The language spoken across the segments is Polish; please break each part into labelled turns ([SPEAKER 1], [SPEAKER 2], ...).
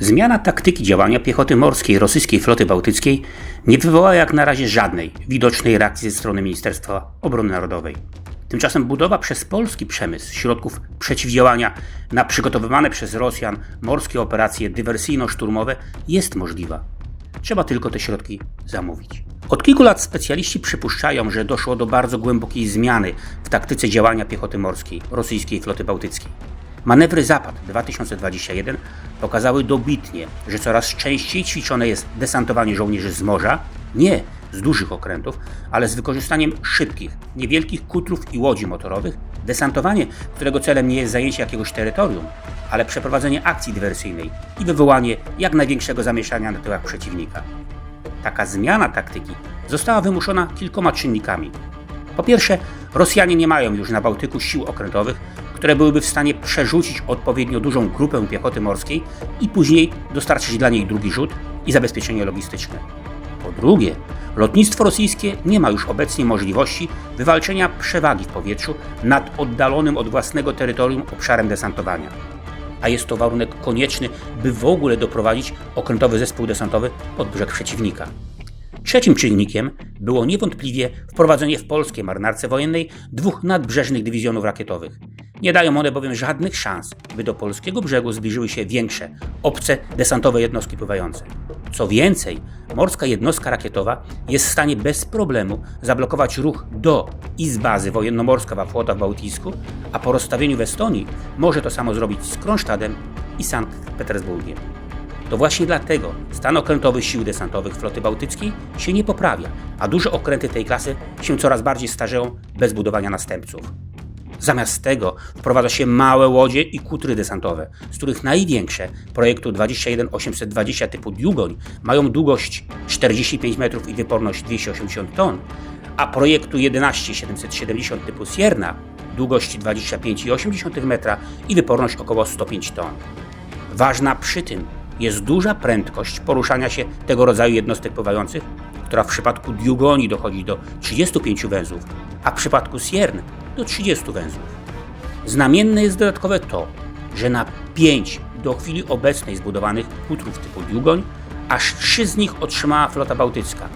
[SPEAKER 1] Zmiana taktyki działania piechoty morskiej rosyjskiej floty bałtyckiej nie wywołała jak na razie żadnej widocznej reakcji ze strony Ministerstwa Obrony Narodowej. Tymczasem budowa przez polski przemysł środków przeciwdziałania na przygotowywane przez Rosjan morskie operacje dywersyjno-szturmowe jest możliwa. Trzeba tylko te środki zamówić. Od kilku lat specjaliści przypuszczają, że doszło do bardzo głębokiej zmiany w taktyce działania piechoty morskiej rosyjskiej floty bałtyckiej. Manewry Zapad 2021 pokazały dobitnie, że coraz częściej ćwiczone jest desantowanie żołnierzy z morza, nie z dużych okrętów, ale z wykorzystaniem szybkich, niewielkich kutrów i łodzi motorowych, desantowanie, którego celem nie jest zajęcie jakiegoś terytorium, ale przeprowadzenie akcji dywersyjnej i wywołanie jak największego zamieszania na tyłach przeciwnika. Taka zmiana taktyki została wymuszona kilkoma czynnikami. Po pierwsze, Rosjanie nie mają już na Bałtyku sił okrętowych, które byłyby w stanie przerzucić odpowiednio dużą grupę piechoty morskiej i później dostarczyć dla niej drugi rzut i zabezpieczenie logistyczne. Po drugie, lotnictwo rosyjskie nie ma już obecnie możliwości wywalczenia przewagi w powietrzu nad oddalonym od własnego terytorium obszarem desantowania. A jest to warunek konieczny, by w ogóle doprowadzić okrętowy zespół desantowy pod brzeg przeciwnika. Trzecim czynnikiem było niewątpliwie wprowadzenie w polskiej marynarce wojennej dwóch nadbrzeżnych dywizjonów rakietowych. Nie dają one bowiem żadnych szans, by do polskiego brzegu zbliżyły się większe, obce desantowe jednostki pływające. Co więcej, morska jednostka rakietowa jest w stanie bez problemu zablokować ruch do i z bazy wojennomorska flota w Bałtycku, a po rozstawieniu w Estonii może to samo zrobić z Kronstadtem i Sankt Petersburgiem. To właśnie dlatego stan okrętowy sił desantowych floty bałtyckiej się nie poprawia, a duże okręty tej klasy się coraz bardziej starzeją bez budowania następców. Zamiast tego wprowadza się małe łodzie i kutry desantowe, z których największe projektu 21820 typu Długoń mają długość 45 metrów i wyporność 280 ton, a projektu 11770 typu Sierna długość 25,8 metra i wyporność około 105 ton. Ważna przy tym jest duża prędkość poruszania się tego rodzaju jednostek pływających, która w przypadku Diugoni dochodzi do 35 węzłów, a w przypadku Siern do 30 węzłów. Znamienne jest dodatkowe to, że na 5 do chwili obecnej zbudowanych kutrów typu Diugoń, aż 3 z nich otrzymała flota bałtycka.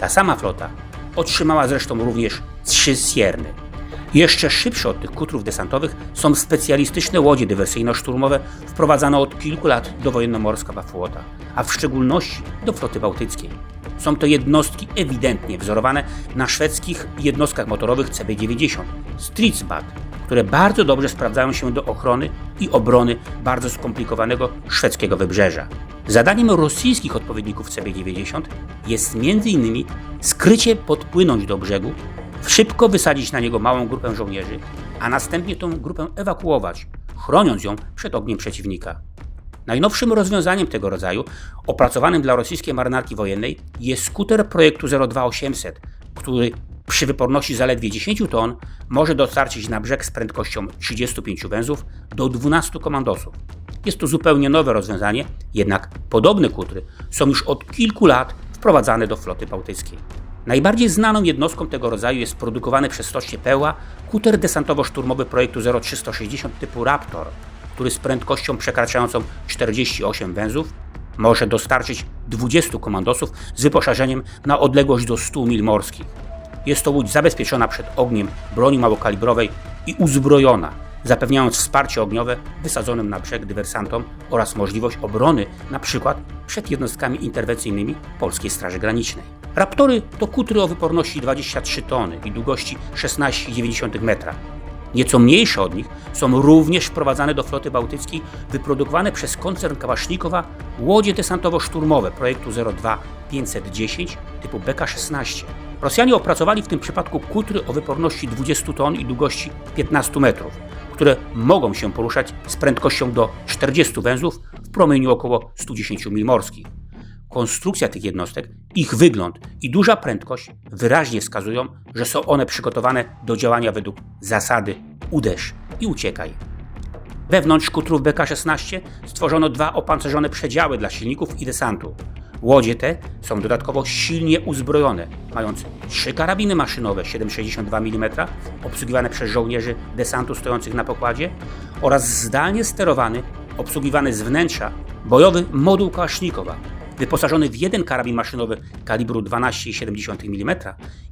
[SPEAKER 1] Ta sama flota otrzymała zresztą również 3 Sierny. Jeszcze szybsze od tych kutrów desantowych są specjalistyczne łodzie dywersyjno-szturmowe wprowadzane od kilku lat do wojennomorska flota, a w szczególności do floty bałtyckiej. Są to jednostki ewidentnie wzorowane na szwedzkich jednostkach motorowych CB-90 Stridsbat, które bardzo dobrze sprawdzają się do ochrony i obrony bardzo skomplikowanego szwedzkiego wybrzeża. Zadaniem rosyjskich odpowiedników CB-90 jest m.in. skrycie podpłynąć do brzegu szybko wysadzić na niego małą grupę żołnierzy, a następnie tą grupę ewakuować, chroniąc ją przed ogniem przeciwnika. Najnowszym rozwiązaniem tego rodzaju, opracowanym dla rosyjskiej marynarki wojennej, jest skuter projektu 02800, który przy wyporności zaledwie 10 ton może dostarczyć na brzeg z prędkością 35 węzłów do 12 komandosów. Jest to zupełnie nowe rozwiązanie, jednak podobne kutry są już od kilku lat wprowadzane do floty bałtyckiej. Najbardziej znaną jednostką tego rodzaju jest produkowany przez Stocznie Peła kuter desantowo-szturmowy projektu 0360 typu Raptor, który z prędkością przekraczającą 48 węzłów może dostarczyć 20 komandosów z wyposażeniem na odległość do 100 mil morskich. Jest to łódź zabezpieczona przed ogniem broni małokalibrowej i uzbrojona, zapewniając wsparcie ogniowe wysadzonym na brzeg dywersantom oraz możliwość obrony np. przed jednostkami interwencyjnymi Polskiej Straży Granicznej. Raptory to kutry o wyporności 23 tony i długości 16,9 metra. Nieco mniejsze od nich są również wprowadzane do floty bałtyckiej wyprodukowane przez koncern Kałasznikowa łodzie desantowo-szturmowe projektu 02-510 typu BK-16. Rosjanie opracowali w tym przypadku kutry o wyporności 20 ton i długości 15 metrów, które mogą się poruszać z prędkością do 40 węzłów w promieniu około 110 mil morskich. Konstrukcja tych jednostek, ich wygląd i duża prędkość wyraźnie wskazują, że są one przygotowane do działania według zasady uderz i uciekaj. Wewnątrz kutrów BK-16 stworzono dwa opancerzone przedziały dla silników i desantu. Łodzie te są dodatkowo silnie uzbrojone, mając trzy karabiny maszynowe 7,62 mm obsługiwane przez żołnierzy desantu stojących na pokładzie oraz zdalnie sterowany, obsługiwany z wnętrza bojowy moduł Kałasznikowa, wyposażony w jeden karabin maszynowy kalibru 12,7 mm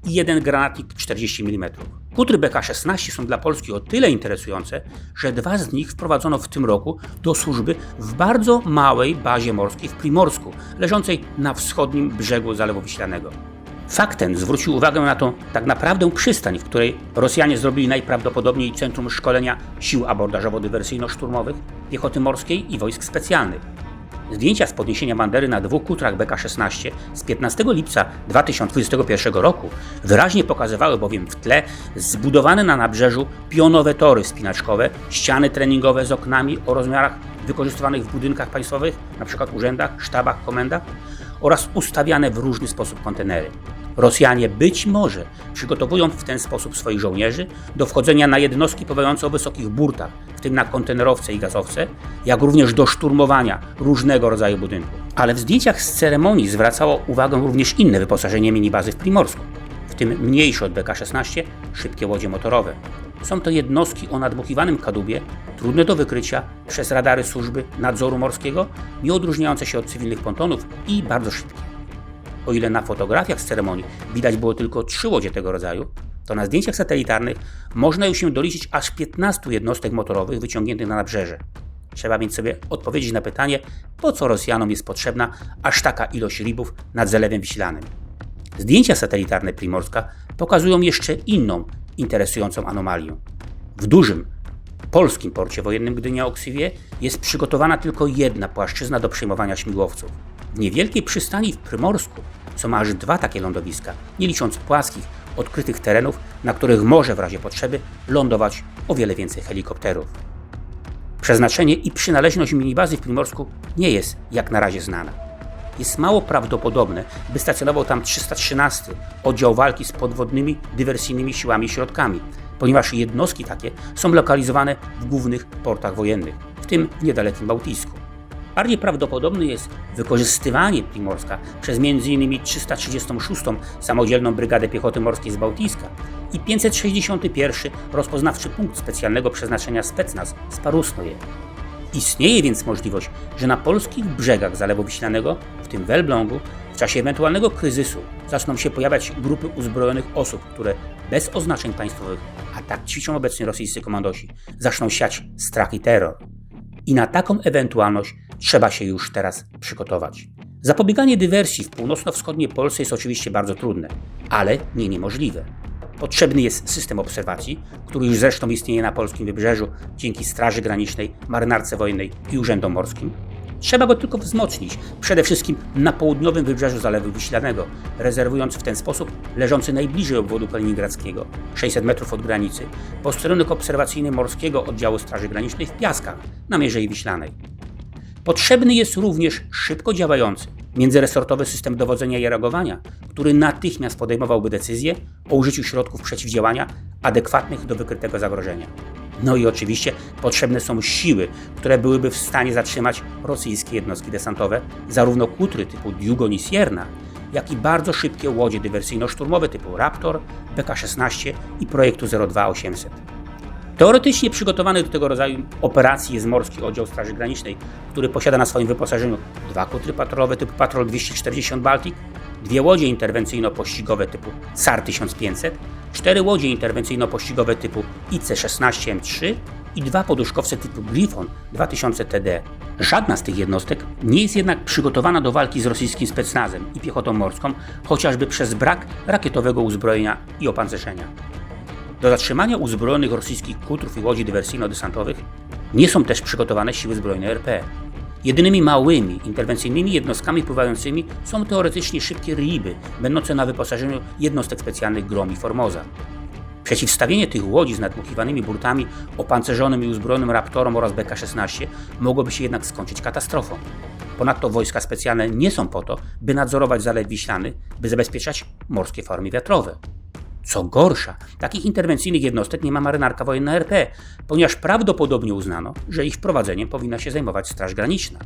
[SPEAKER 1] i jeden granatnik 40 mm. Kutry BK-16 są dla Polski o tyle interesujące, że dwa z nich wprowadzono w tym roku do służby w bardzo małej bazie morskiej w Primorsku, leżącej na wschodnim brzegu Zalewu Wiślanego. Fakt ten zwrócił uwagę na tą tak naprawdę przystań, w której Rosjanie zrobili najprawdopodobniej centrum szkolenia sił abordażowo-dywersyjno-szturmowych, piechoty morskiej i wojsk specjalnych. Zdjęcia z podniesienia bandery na dwóch kutrach BK-16 z 15 lipca 2021 roku wyraźnie pokazywały bowiem w tle zbudowane na nabrzeżu pionowe tory wspinaczkowe, ściany treningowe z oknami o rozmiarach wykorzystywanych w budynkach państwowych, np. urzędach, sztabach, komendach oraz ustawiane w różny sposób kontenery. Rosjanie być może przygotowują w ten sposób swoich żołnierzy do wchodzenia na jednostki pływające o wysokich burtach, w tym na kontenerowce i gazowce, jak również do szturmowania różnego rodzaju budynków. Ale w zdjęciach z ceremonii zwracało uwagę również inne wyposażenie minibazy w Primorsku, w tym mniejsze od BK-16 szybkie łodzie motorowe. Są to jednostki o nadmuchiwanym kadłubie, trudne do wykrycia przez radary służby nadzoru morskiego, nie odróżniające się od cywilnych pontonów i bardzo szybkie. O ile na fotografiach z ceremonii widać było tylko trzy łodzie tego rodzaju, to na zdjęciach satelitarnych można już się doliczyć aż 15 jednostek motorowych wyciągniętych na nabrzeże. Trzeba więc sobie odpowiedzieć na pytanie, po co Rosjanom jest potrzebna aż taka ilość ribów nad Zalewem Wiślanym. Zdjęcia satelitarne Primorska pokazują jeszcze inną, interesującą anomalię. W dużym, polskim porcie wojennym Gdynia-Oksywie jest przygotowana tylko jedna płaszczyzna do przyjmowania śmigłowców. Niewielkiej przystani w Prymorsku są aż dwa takie lądowiska, nie licząc płaskich, odkrytych terenów, na których może w razie potrzeby lądować o wiele więcej helikopterów. Przeznaczenie i przynależność minibazy w Primorsku nie jest jak na razie znana. Jest mało prawdopodobne, by stacjonował tam 313 oddział walki z podwodnymi, dywersyjnymi siłami i środkami, ponieważ jednostki takie są lokalizowane w głównych portach wojennych, w tym w niedalekim Bałtycku. Bardziej prawdopodobne jest wykorzystywanie Primorska przez m.in. 336. Samodzielną Brygadę Piechoty Morskiej z Bałtyska i 561. rozpoznawczy punkt specjalnego przeznaczenia Specnaz z Parusnoje. Istnieje więc możliwość, że na polskich brzegach Zalewu Wiślanego, w tym w Elblągu, w czasie ewentualnego kryzysu zaczną się pojawiać grupy uzbrojonych osób, które bez oznaczeń państwowych, a tak ćwiczą obecnie rosyjscy komandosi, zaczną siać strach i terror. I na taką ewentualność trzeba się już teraz przygotować. Zapobieganie dywersji w północno-wschodniej Polsce jest oczywiście bardzo trudne, ale nie niemożliwe. Potrzebny jest system obserwacji, który już zresztą istnieje na polskim wybrzeżu dzięki Straży Granicznej, Marynarce Wojennej i Urzędom Morskim. Trzeba go tylko wzmocnić, przede wszystkim na południowym wybrzeżu Zalewu Wiślanego, rezerwując w ten sposób leżący najbliżej obwodu kaliningradzkiego, 600 metrów od granicy, posterunek obserwacyjny Morskiego Oddziału Straży Granicznej w Piaskach na Mierzei Wiślanej. Potrzebny jest również szybko działający, międzyresortowy system dowodzenia i reagowania, który natychmiast podejmowałby decyzje o użyciu środków przeciwdziałania adekwatnych do wykrytego zagrożenia. No i oczywiście potrzebne są siły, które byłyby w stanie zatrzymać rosyjskie jednostki desantowe, zarówno kutry typu Djugon i Sierna, jak i bardzo szybkie łodzie dywersyjno-szturmowe typu Raptor, BK-16 i projektu 02800. Teoretycznie przygotowany do tego rodzaju operacji jest Morski Oddział Straży Granicznej, który posiada na swoim wyposażeniu dwa kutry patrolowe typu Patrol 240 Baltic, dwie łodzie interwencyjno-pościgowe typu SAR 1500, cztery łodzie interwencyjno-pościgowe typu IC-16M3 i dwa poduszkowce typu Griffon 2000 TD. Żadna z tych jednostek nie jest jednak przygotowana do walki z rosyjskim specnazem i piechotą morską, chociażby przez brak rakietowego uzbrojenia i opancerzenia. Do zatrzymania uzbrojonych rosyjskich kutrów i łodzi dywersyjno-desantowych nie są też przygotowane siły zbrojne RP. Jedynymi małymi, interwencyjnymi jednostkami pływającymi są teoretycznie szybkie riby, będące na wyposażeniu jednostek specjalnych GROM i Formosa. Przeciwstawienie tych łodzi z nadmuchiwanymi burtami, opancerzonym i uzbrojonym Raptorom oraz BK-16 mogłoby się jednak skończyć katastrofą. Ponadto wojska specjalne nie są po to, by nadzorować Zalew Wiślany, by zabezpieczać morskie farmy wiatrowe. Co gorsza, takich interwencyjnych jednostek nie ma marynarka wojenna RP, ponieważ prawdopodobnie uznano, że ich wprowadzeniem powinna się zajmować Straż Graniczna.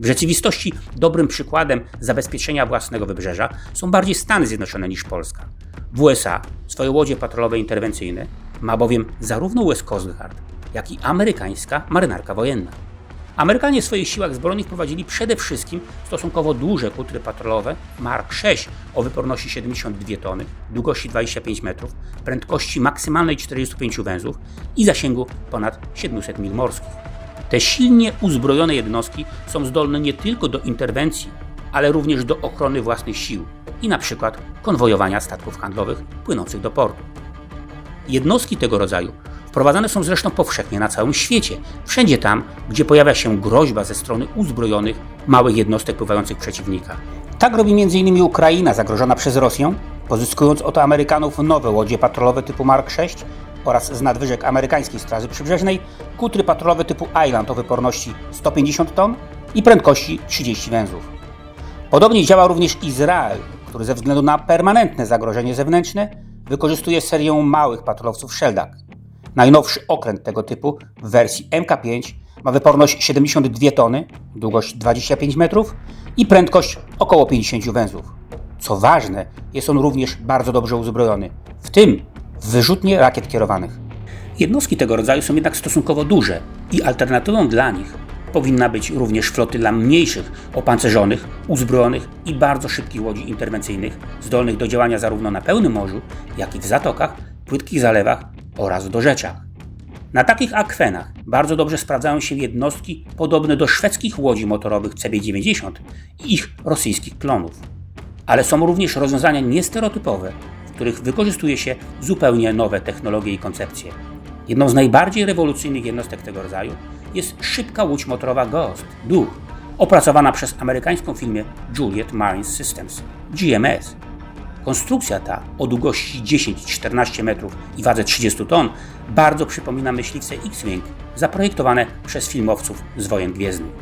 [SPEAKER 1] W rzeczywistości dobrym przykładem zabezpieczenia własnego wybrzeża są bardziej Stany Zjednoczone niż Polska. W USA swoje łodzie patrolowe interwencyjne ma bowiem zarówno US Coast Guard, jak i amerykańska marynarka wojenna. Amerykanie w swoich siłach zbrojnych prowadzili przede wszystkim stosunkowo duże kutry patrolowe Mark VI o wyporności 72 tony, długości 25 metrów, prędkości maksymalnej 45 węzłów i zasięgu ponad 700 mil morskich. Te silnie uzbrojone jednostki są zdolne nie tylko do interwencji, ale również do ochrony własnych sił i przykład konwojowania statków handlowych płynących do portu. Jednostki tego rodzaju wprowadzane są zresztą powszechnie na całym świecie, wszędzie tam, gdzie pojawia się groźba ze strony uzbrojonych małych jednostek pływających przeciwnika. Tak robi m.in. Ukraina zagrożona przez Rosję, pozyskując oto Amerykanów nowe łodzie patrolowe typu Mark VI oraz z nadwyżek amerykańskiej Straży Przybrzeżnej kutry patrolowe typu Island o wyporności 150 ton i prędkości 30 węzłów. Podobnie działa również Izrael, który ze względu na permanentne zagrożenie zewnętrzne wykorzystuje serię małych patrolowców Sheldak. Najnowszy okręt tego typu w wersji MK5 ma wyporność 72 tony, długość 25 metrów i prędkość około 50 węzłów. Co ważne, jest on również bardzo dobrze uzbrojony, w tym w wyrzutnie rakiet kierowanych. Jednostki tego rodzaju są jednak stosunkowo duże i alternatywą dla nich powinna być również flotyla mniejszych, opancerzonych, uzbrojonych i bardzo szybkich łodzi interwencyjnych, zdolnych do działania zarówno na pełnym morzu, jak i w zatokach, płytkich zalewach oraz do rzeczach. Na takich akwenach bardzo dobrze sprawdzają się jednostki podobne do szwedzkich łodzi motorowych CB-90 i ich rosyjskich klonów. Ale są również rozwiązania niestereotypowe, w których wykorzystuje się zupełnie nowe technologie i koncepcje. Jedną z najbardziej rewolucyjnych jednostek tego rodzaju jest szybka łódź motorowa Ghost, Duch, opracowana przez amerykańską firmę Juliet Marine Systems, GMS. Konstrukcja ta o długości 10-14 metrów i wadze 30 ton bardzo przypomina myśliwce X-Wing zaprojektowane przez filmowców z wojen gwiezdnych.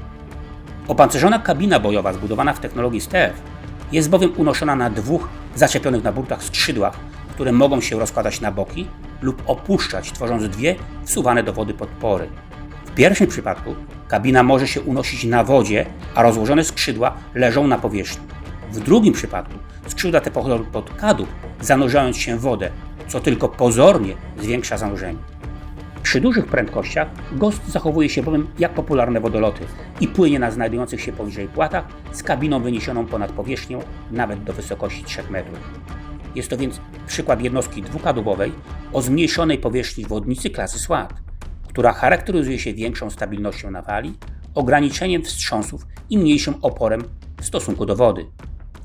[SPEAKER 1] Opancerzona kabina bojowa zbudowana w technologii stealth jest bowiem unoszona na dwóch zaczepionych na burtach skrzydłach, które mogą się rozkładać na boki lub opuszczać, tworząc dwie wsuwane do wody podpory. W pierwszym przypadku kabina może się unosić na wodzie, a rozłożone skrzydła leżą na powierzchni. W drugim przypadku skrzydła te pochodzą pod kadłub, zanurzając się w wodę, co tylko pozornie zwiększa zanurzenie. Przy dużych prędkościach Ghost zachowuje się bowiem jak popularne wodoloty i płynie na znajdujących się poniżej płatach z kabiną wyniesioną ponad powierzchnią nawet do wysokości 3 metrów. Jest to więc przykład jednostki dwukadłubowej o zmniejszonej powierzchni wodnicy klasy SWAT, która charakteryzuje się większą stabilnością na fali, ograniczeniem wstrząsów i mniejszym oporem w stosunku do wody.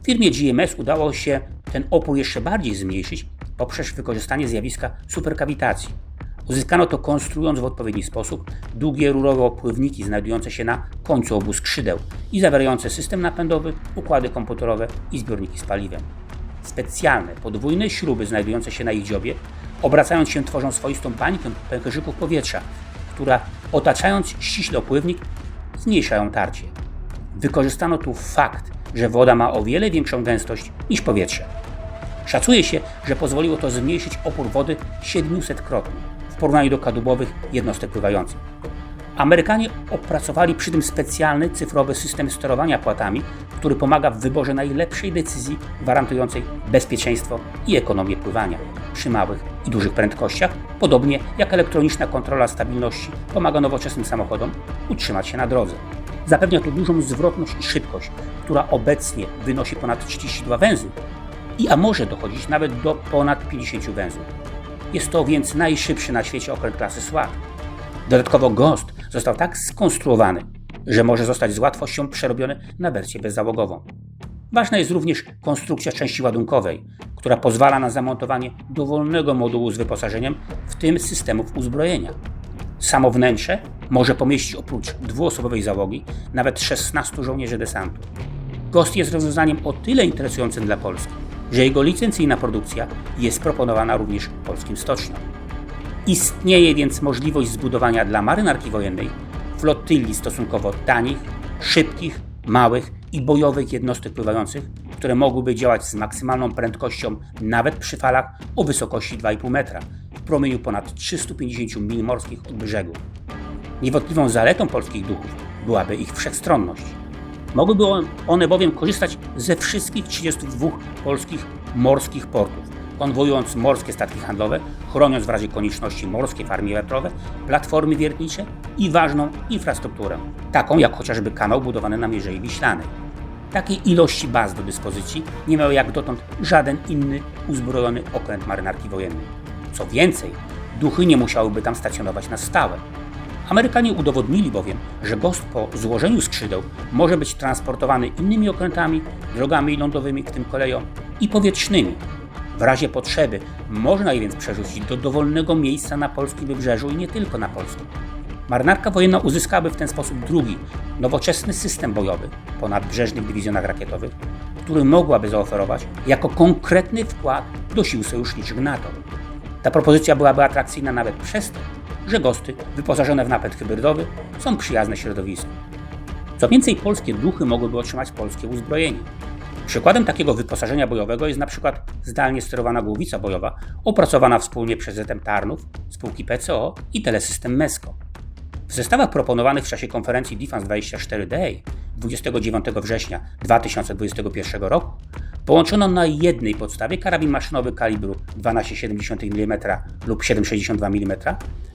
[SPEAKER 1] Firmie GMS udało się ten opór jeszcze bardziej zmniejszyć poprzez wykorzystanie zjawiska superkawitacji. Uzyskano to konstruując w odpowiedni sposób długie rurowe opływniki znajdujące się na końcu obu skrzydeł i zawierające system napędowy, układy komputerowe i zbiorniki z paliwem. Specjalne, podwójne śruby znajdujące się na ich dziobie, obracając się tworzą swoistą bańkę pęcherzyków powietrza, która otaczając ściśle opływnik zmniejszają tarcie. Wykorzystano tu fakt, że woda ma o wiele większą gęstość niż powietrze. Szacuje się, że pozwoliło to zmniejszyć opór wody 700-krotnie w porównaniu do kadłubowych jednostek pływających. Amerykanie opracowali przy tym specjalny cyfrowy system sterowania płatami, który pomaga w wyborze najlepszej decyzji gwarantującej bezpieczeństwo i ekonomię pływania przy małych i dużych prędkościach, podobnie jak elektroniczna kontrola stabilności pomaga nowoczesnym samochodom utrzymać się na drodze. Zapewnia to dużą zwrotność i szybkość, która obecnie wynosi ponad 32 węzły, i a może dochodzić nawet do ponad 50 węzłów. Jest to więc najszybszy na świecie okręt klasy SWAT. Dodatkowo Ghost został tak skonstruowany, że może zostać z łatwością przerobiony na wersję bezzałogową. Ważna jest również konstrukcja części ładunkowej, która pozwala na zamontowanie dowolnego modułu z wyposażeniem, w tym systemów uzbrojenia. Samo wnętrze może pomieścić oprócz dwuosobowej załogi nawet 16 żołnierzy desantu. Ghost jest rozwiązaniem o tyle interesującym dla Polski, że jego licencyjna produkcja jest proponowana również polskim stoczniom. Istnieje więc możliwość zbudowania dla marynarki wojennej flotyli stosunkowo tanich, szybkich, małych i bojowych jednostek pływających, które mogłyby działać z maksymalną prędkością nawet przy falach o wysokości 2,5 metra w promieniu ponad 350 mil morskich od brzegu. Niewątpliwą zaletą polskich duchów byłaby ich wszechstronność. Mogłyby one bowiem korzystać ze wszystkich 32 polskich morskich portów konwujując morskie statki handlowe, chroniąc w razie konieczności morskie farmy wiatrowe, platformy wiertnicze i ważną infrastrukturę, taką jak chociażby kanał budowany na Mierzei Wiślanej. Takiej ilości baz do dyspozycji nie miał jak dotąd żaden inny uzbrojony okręt marynarki wojennej. Co więcej, duchy nie musiałyby tam stacjonować na stałe. Amerykanie udowodnili bowiem, że gost po złożeniu skrzydeł może być transportowany innymi okrętami, drogami lądowymi, w tym koleją, i powietrznymi. W razie potrzeby można je więc przerzucić do dowolnego miejsca na polskim wybrzeżu i nie tylko na polskim. Marynarka wojenna uzyskałaby w ten sposób drugi, nowoczesny system bojowy po nadbrzeżnych dywizjonach rakietowych, który mogłaby zaoferować jako konkretny wkład do sił sojuszniczych NATO. Ta propozycja byłaby atrakcyjna nawet przez to, że gosty wyposażone w napęd hybrydowy są przyjazne środowisku. Co więcej, polskie duchy mogłyby otrzymać polskie uzbrojenie. Przykładem takiego wyposażenia bojowego jest przykład zdalnie sterowana głowica bojowa opracowana wspólnie przez ZM Tarnów, spółki PCO i Telesystem MESCO. W zestawach proponowanych w czasie konferencji Defense 24 Day 29 września 2021 roku połączono na jednej podstawie karabin maszynowy kalibru 12,7 mm lub 7,62 mm,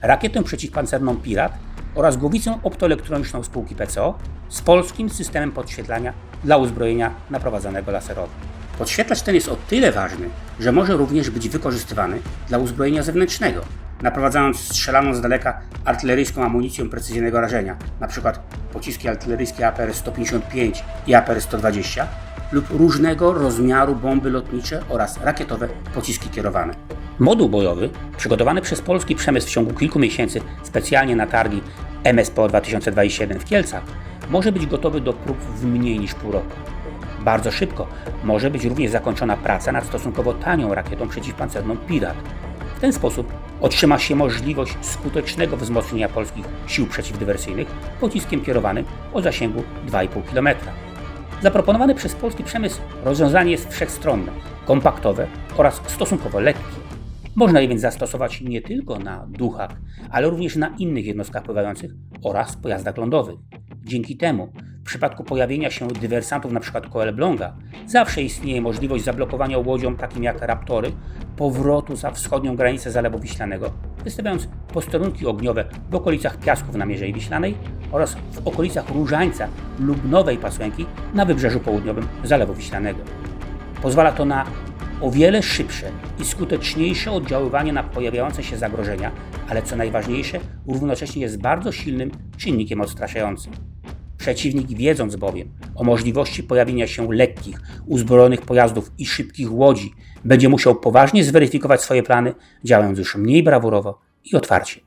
[SPEAKER 1] rakietę przeciwpancerną Pirat oraz głowicę optoelektroniczną spółki PCO z polskim systemem podświetlania dla uzbrojenia naprowadzanego laserowo. Podświetlacz ten jest o tyle ważny, że może również być wykorzystywany dla uzbrojenia zewnętrznego, naprowadzając strzelaną z daleka artyleryjską amunicją precyzyjnego rażenia, np. pociski artyleryjskie APR-155 i APR-120 lub różnego rozmiaru bomby lotnicze oraz rakietowe pociski kierowane. Moduł bojowy, przygotowany przez polski przemysł w ciągu kilku miesięcy specjalnie na targi MSPO 2027 w Kielcach, może być gotowy do prób w mniej niż pół roku. Bardzo szybko może być również zakończona praca nad stosunkowo tanią rakietą przeciwpancerną Pirat. W ten sposób otrzyma się możliwość skutecznego wzmocnienia polskich sił przeciwdywersyjnych pociskiem kierowanym o zasięgu 2,5 km. Zaproponowane przez polski przemysł rozwiązanie jest wszechstronne, kompaktowe oraz stosunkowo lekkie. Można je więc zastosować nie tylko na duchach, ale również na innych jednostkach pływających oraz pojazdach lądowych. Dzięki temu w przypadku pojawienia się dywersantów np. Koel Blonga zawsze istnieje możliwość zablokowania łodziom takim jak Raptory powrotu za wschodnią granicę Zalewu Wiślanego, wystawiając posterunki ogniowe w okolicach Piasków na Mierzei Wiślanej oraz w okolicach Różańca lub Nowej Pasłęki na wybrzeżu południowym Zalewu Wiślanego. Pozwala to na o wiele szybsze i skuteczniejsze oddziaływanie na pojawiające się zagrożenia, ale co najważniejsze, równocześnie jest bardzo silnym czynnikiem odstraszającym. Przeciwnik, wiedząc bowiem o możliwości pojawienia się lekkich, uzbrojonych pojazdów i szybkich łodzi, będzie musiał poważnie zweryfikować swoje plany, działając już mniej brawurowo i otwarcie.